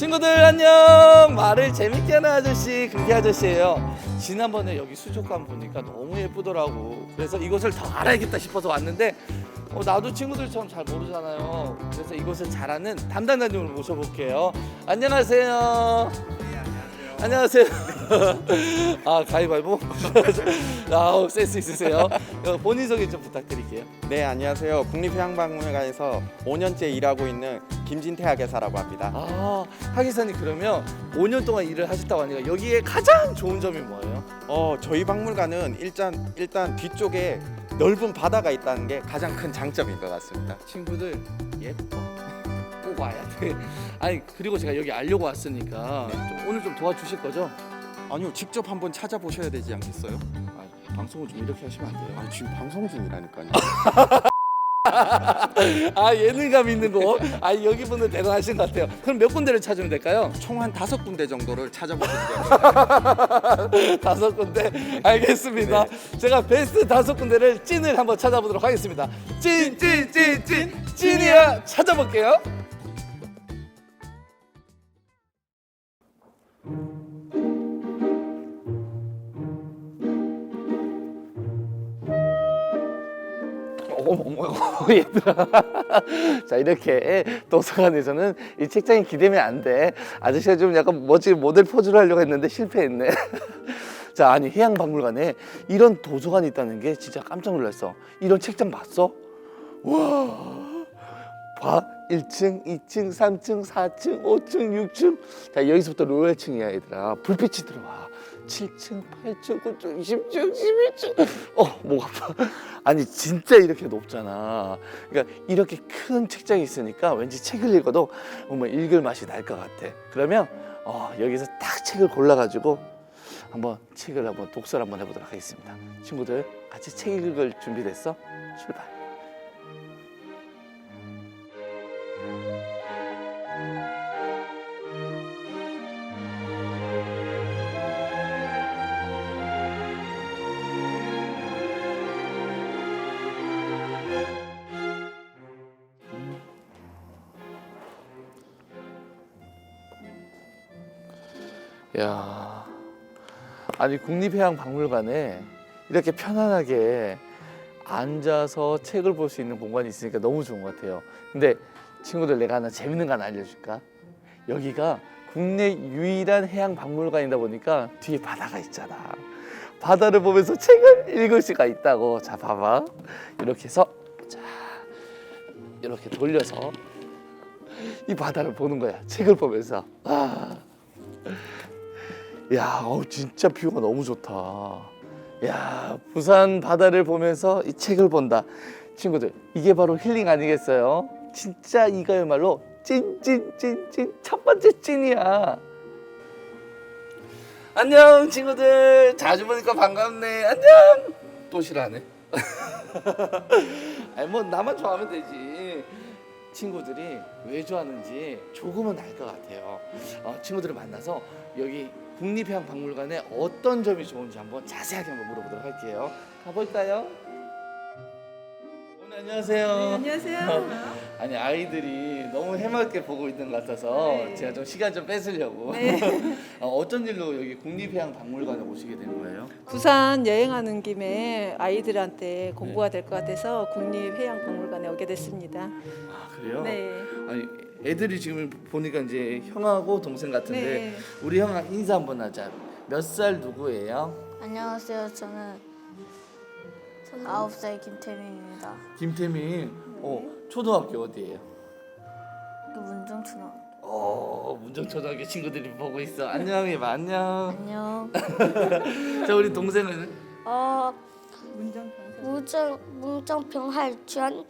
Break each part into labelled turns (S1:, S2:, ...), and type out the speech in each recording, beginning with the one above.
S1: 친구들 안녕. 말을 재밌게 하는 아저씨 금태 아저씨예요. 지난번에 여기 수족관 보니까 너무 예쁘더라고. 그래서 이곳을 더 알아야겠다 싶어서 왔는데 어, 나도 친구들처럼 잘 모르잖아요. 그래서 이곳을 잘 아는 담당자님을 모셔볼게요. 안녕하세요. 안녕하세요. 아 가위바위보. 아우 센스 있으세요. 어, 본인 소개 좀 부탁드릴게요.
S2: 네, 안녕하세요. 국립해양박물관에서 5년째 일하고 있는 김진태 학예사라고 합니다.
S1: 아 하기사님 그러면 5년 동안 일을 하셨다고 하니까 여기에 가장 좋은 점이 뭐예요?
S2: 어, 저희 박물관은 일단 일단 뒤쪽에 넓은 바다가 있다는 게 가장 큰 장점인 것 같습니다.
S1: 친구들 예뻐 꼭 와야 돼 아니 그리고 제가 여기 알려고 왔으니까 좀 오늘 좀 도와주실 거죠?
S2: 아니요, 직접 한번 찾아보셔야 되지 않겠어요?
S1: 아, 방송을 좀 이렇게 하시면 안 돼요?
S2: 아, 지금 방송 중이라니까요.
S1: 아 예능감 있는 곳아 여기 분들 대단하신 것 같아요. 그럼 몇 군데를 찾으면 될까요?
S2: 총 한 다섯 군데 정도를 찾아보시면 돼요.
S1: 다섯 군데? 알겠습니다. 제가 베스트 다섯 군데를 찐을 한번 찾아보도록 하겠습니다. 찐 찐 찐 찐 찐이야. 찾아볼게요 얘들아. 자 이렇게 도서관에서는 이 책장이 기대면 안 돼. 아저씨가 좀 약간 멋지게 모델 포즈를 하려고 했는데 실패했네. 자 아니 해양박물관에 이런 도서관이 있다는 게 진짜 깜짝 놀랐어. 이런 책장 봤어? 와. 봐. 1층, 2층, 3층, 4층, 5층, 6층. 자 여기서부터 로열층이야 얘들아. 불빛이 들어와 7층, 8층, 9층, 10층, 11층. 어, 목 아파. 아니 진짜 이렇게 높잖아. 그러니까 이렇게 큰 책장이 있으니까 왠지 책을 읽어도 정말 읽을 맛이 날 것 같아. 그러면 어, 여기서 딱 책을 골라가지고 한번 책을 한번 독서를 한번 해보도록 하겠습니다. 친구들 같이 책 읽을 준비됐어? 출발 야, 아니 국립해양박물관에 이렇게 편안하게 앉아서 책을 볼 수 있는 공간이 있으니까 너무 좋은 것 같아요. 근데 친구들 내가 하나 재밌는 거 하나 알려줄까? 여기가 국내 유일한 해양 박물관이다 보니까 뒤에 바다가 있잖아. 바다를 보면서 책을 읽을 수가 있다고. 자, 봐봐. 이렇게 해서 자, 이렇게 돌려서 이 바다를 보는 거야. 책을 보면서. 아. 야, 어우, 진짜 뷰가 너무 좋다. 야, 부산 바다를 보면서 이 책을 본다. 친구들, 이게 바로 힐링 아니겠어요? 진짜 이거야말로 찐 찐 찐 찐 첫 번째 찐이야. 안녕, 친구들. 자주 보니까 반갑네. 안녕. 또 싫어하네. 아니 뭐 나만 좋아하면 되지. 친구들이 왜 좋아하는지 조금은 알 것 같아요. 어, 친구들을 만나서 여기 국립해양박물관에 어떤 점이 좋은지 한번 자세하게 한번 물어보도록 할게요. 가볼까요? 오늘 안녕하세요.
S3: 안녕하세요.
S1: 아니 아이들이 너무 해맑게 보고 있는 것 같아서
S3: 네.
S1: 제가 좀 시간 좀 뺏으려고
S3: 네.
S1: 어, 어떤 일로 여기 국립해양박물관에 오시게 된 거예요?
S3: 부산 여행하는 김에 아이들한테 공부가 될 것 같아서 국립해양박물관에 오게 됐습니다.
S1: 아 그래요?
S3: 네.
S1: 아니 애들이 지금 보니까 이제 형하고 동생 같은데
S3: 네.
S1: 우리 형 인사 한번 하자. 몇 살 누구예요?
S4: 안녕하세요. 저는 아홉 살 김태민입니다.
S1: 김태민. 어 초등학교 어디예요?
S4: 그 문정초등.
S1: 어 문정초등학교 친구들이 보고 있어. 안녕 해봐 안녕.
S4: 안녕.
S1: 자 우리 동생은
S4: 어
S3: 문정
S4: 무정 문정평 할주한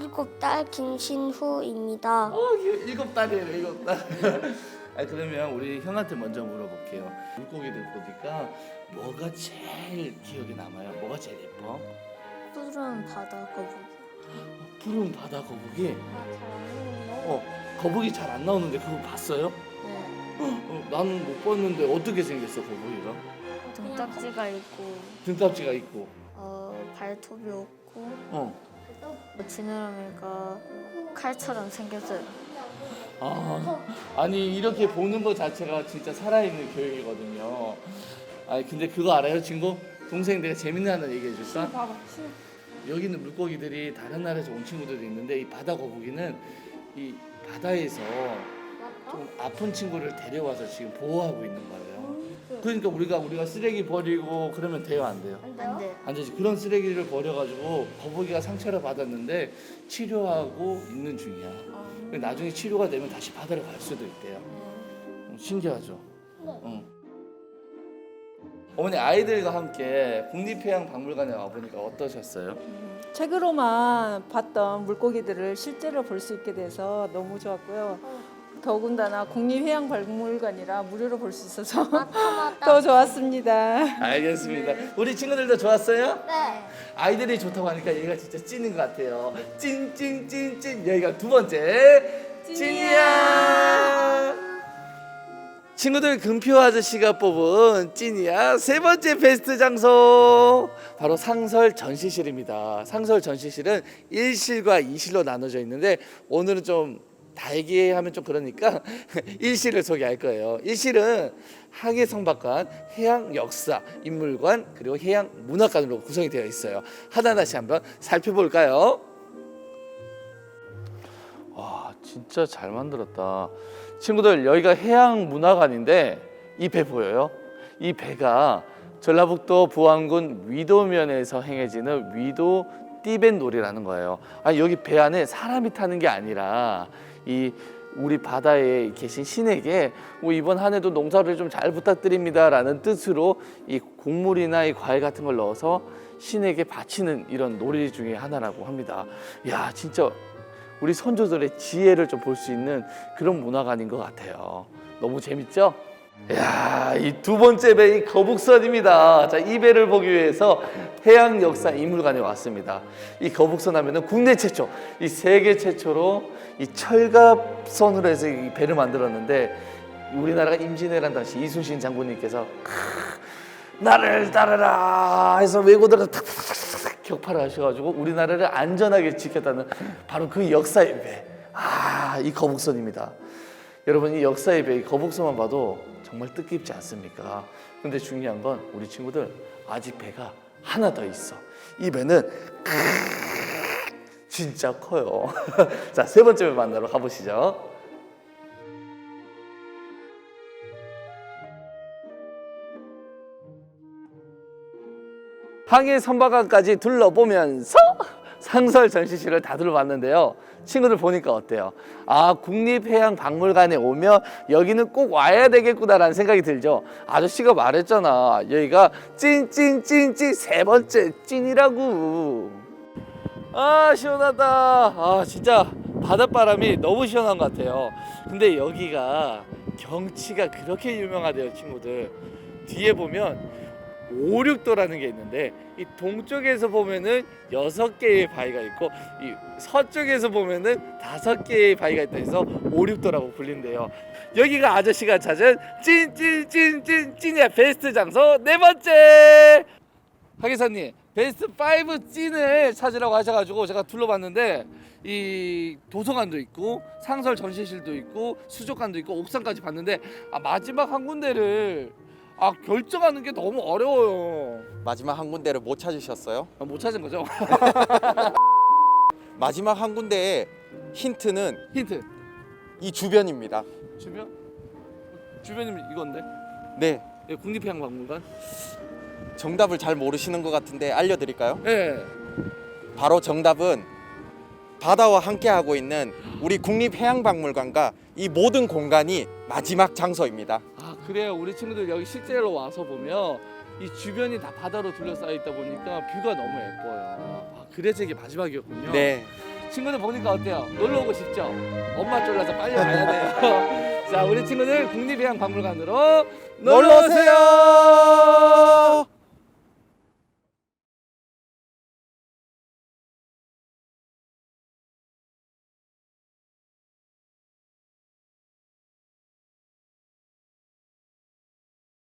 S4: 일곱 달 김신후입니다.
S1: 어 일- 일곱 달이에요 일곱 달. 아 그러면 우리 형한테 먼저 물어볼게요. 물고기들 보니까 뭐가 제일 기억에 남아요? 뭐가 제일 예뻐?
S4: 푸른 바다 거북이.
S1: 푸른 바다 거북이.
S4: 어.
S1: 어 거북이 잘 안 나오는데 그거 봤어요?
S4: 네.
S1: 어, 나는 못 봤는데 어떻게 생겼어 거북이가?
S4: 등딱지가 있고
S1: 등딱지가 있고.
S4: 어 발톱이 없고
S1: 어.
S4: 뭐 지느러미가 칼처럼 생겼어요.
S1: 아, 아니 이렇게 보는 것 자체가 진짜 살아있는 교육이거든요. 아 근데 그거 알아요, 친구? 동생 내가 재밌는 하나 얘기해 줄까?
S3: 봐봐.
S1: 여기 있는 물고기들이 다른 나라에서 온 친구들도 있는데 이 바다 거북이는 이 바다에서 좀 아픈 친구를 데려와서 지금 보호하고 있는 거예요. 그러니까 우리가 우리가 쓰레기 버리고 그러면 돼요, 안 돼요?
S4: 안 돼.
S1: 안 되지. 그런 쓰레기를 버려가지고 거북이가 상처를 받았는데 치료하고 있는 중이야. 나중에 치료가 되면 다시 바다로 갈 수도 있대요. 어, 신기하죠. 응. 어머니 아이들과 함께 국립해양박물관에 와 보니까 어떠셨어요?
S3: 책으로만 봤던 물고기들을 실제로 볼 수 있게 돼서 너무 좋았고요. 더군다나 국립해양박물관이라 무료로 볼 수 있어서 더 좋았습니다.
S1: 알겠습니다. 우리 친구들도 좋았어요?
S4: 네.
S1: 아이들이 좋다고 하니까 얘가 진짜 찐인 것 같아요. 찐 찐 찐 찐 여기가 두 번째 찐이야. 친구들 금표 아저씨가 뽑은 찐이야 세 번째 베스트 장소 바로 상설 전시실입니다. 상설 전시실은 1실과 2실로 나눠져 있는데 오늘은 좀 다 얘기하면 좀 그러니까 1실을 소개할 거예요. 1실은 항해 성박관, 해양 역사, 인물관 그리고 해양 문화관으로 구성이 되어 있어요. 하나하나씩 한번 살펴볼까요? 와 진짜 잘 만들었다. 친구들 여기가 해양 문화관인데 이 배 보여요? 이 배가 전라북도 부안군 위도면에서 행해지는 위도 띠벤놀이라는 거예요. 아니 여기 배 안에 사람이 타는 게 아니라 이 우리 바다에 계신 신에게 뭐 이번 한 해도 농사를 좀 잘 부탁드립니다라는 뜻으로 이 곡물이나 이 과일 같은 걸 넣어서 신에게 바치는 이런 놀이 중에 하나라고 합니다. 야 진짜 우리 선조들의 지혜를 좀 볼 수 있는 그런 문화관인 것 같아요. 너무 재밌죠? 야, 이 두 번째 배 이 거북선입니다. 자, 이 배를 보기 위해서 해양 역사 인물관에 왔습니다. 이 거북선 하면은 국내 최초, 이 세계 최초로 이 철갑선으로 해서 이 배를 만들었는데 우리나라가 임진왜란 당시 이순신 장군님께서 크, 나를 따르라 해서 왜고들을 탁탁탁탁 격파를 하셔가지고 우리나라를 안전하게 지켰다는 바로 그 역사의 배. 아, 이 거북선입니다. 여러분 이 역사의 배, 이 거북선만 봐도 정말 뜻깊지 않습니까? 근데 중요한 건 우리 친구들 아직 배가 하나 더 있어. 이 배는 진짜 커요. 자, 세 번째 배 만나러 가보시죠. 항해 선박관까지 둘러보면서 상설 전시실을 다 둘러봤는데요. 친구들 보니까 어때요? 아, 국립해양박물관에 오면 여기는 꼭 와야 되겠구나라는 생각이 들죠. 아저씨가 말했잖아. 여기가 찐찐찐찐 세 번째 찐이라고. 아, 시원하다. 아, 진짜 바닷바람이 너무 시원한 것 같아요. 근데 여기가 경치가 그렇게 유명하대요, 친구들. 뒤에 보면 오륙도라는 게 있는데 이 동쪽에서 보면은 여섯 개의 바위가 있고 이 서쪽에서 보면은 다섯 개의 바위가 있다 해서 오륙도라고 불린대요. 여기가 아저씨가 찾은 찐찐찐찐 찐의 베스트 장소 네 번째. 하 기사님 베스트 5 찐을 찾으라고 하셔가지고 제가 둘러봤는데 이 도서관도 있고 상설 전시실도 있고 수족관도 있고 옥상까지 봤는데 아, 마지막 한 군데를 아 결정하는 게 너무 어려워요.
S2: 마지막 한 군데를 못 찾으셨어요?
S1: 아, 못 찾은 거죠?
S2: 마지막 한 군데의 힌트는
S1: 힌트
S2: 이 주변입니다.
S1: 주변 주변이면 이건데
S2: 네,
S1: 예, 국립해양박물관.
S2: 정답을 잘 모르시는 것 같은데 알려드릴까요?
S1: 예.
S2: 바로 정답은 바다와 함께하고 있는 우리 국립해양박물관과 이 모든 공간이 마지막 장소입니다.
S1: 아 그래요. 우리 친구들 여기 실제로 와서 보면 이 주변이 다 바다로 둘러싸여 있다 보니까 뷰가 너무 예뻐요. 아 그래서 이게 마지막이었군요.
S2: 네,
S1: 친구들 보니까 어때요? 놀러 오고 싶죠? 엄마 쫄라서 빨리 와야 돼요. 자, 우리 친구들 국립해양박물관으로 놀러.
S2: 오세요.